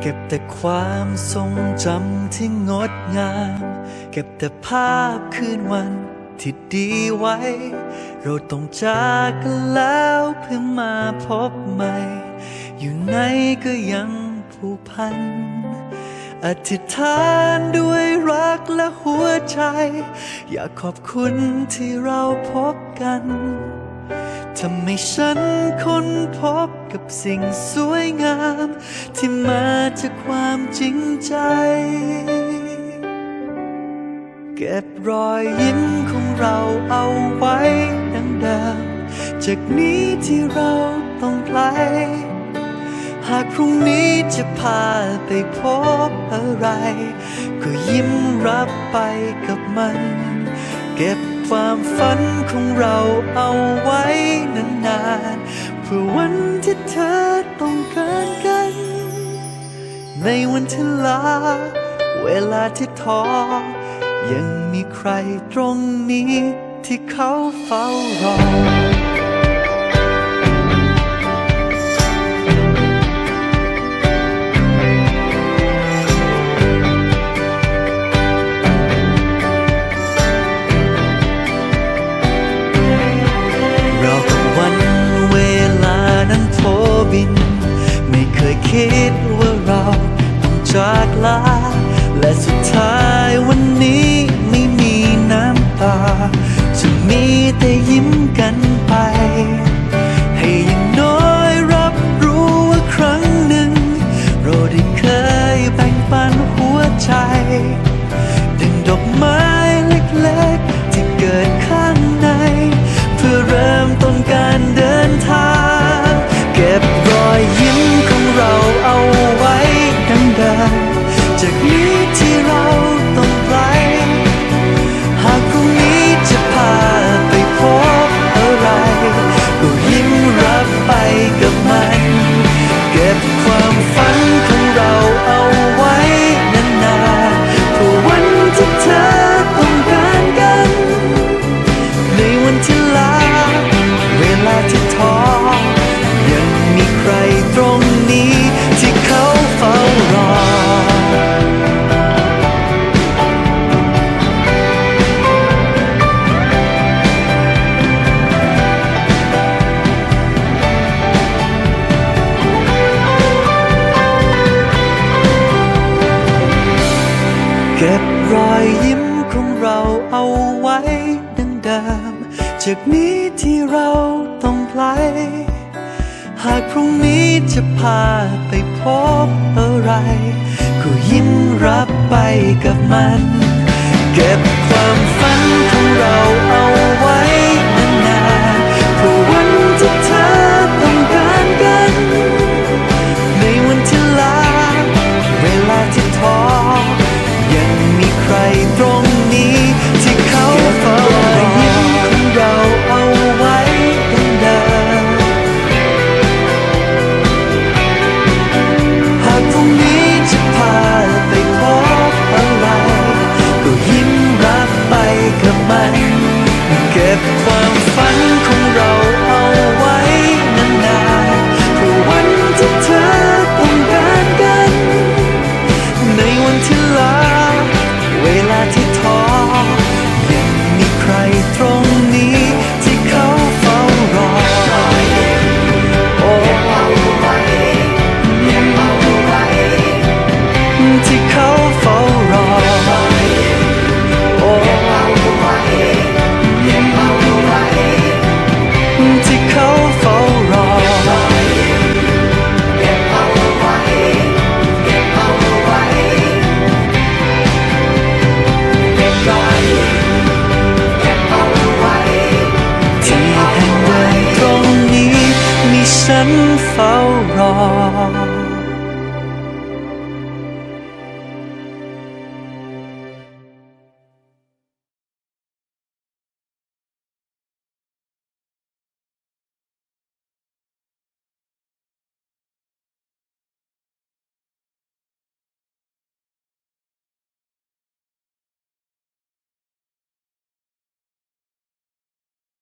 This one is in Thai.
เก็บแต่ความทรงจำที่งดงาม เก็บแต่ภาพคืนวันที่ดีไว้ เราต้องจากกันแล้วเพื่อมาพบใหม่ อยู่ไหนก็ยังผูกพัน อธิษฐานด้วยรักและหัวใจ อยากขอบคุณที่เราพบกันทำให้ฉันค้นพบกับสิ่งสวยงาม ที่มาจากความจริงใจ เก็บรอยยิ้มของเราเอาไว้ดังเดิมจากนี้ที่เราต้องไกล หากพรุ่งนี้จะพาไปพบอะไร ก็ยิ้มรับไปกับมัน เก็บความฝันของเราเอาไว้นานๆเพื่อวันที่เธอต้องการกัน ในวันที่ลา เวลาที่ท้อ ยังมีใครตรงนี้ที่เขาเฝ้ารอ คิดว่าเราต้องจากลาและสุด เก็บรอยยิ้มของเราเอาไว้ดังเดิม จากนี้ที่เราต้องไกลหากพรุ่งนี้จะพาไปพบอะไรก็ยิ้มรับไปกับมัน เก็บความฝันของเรา ที่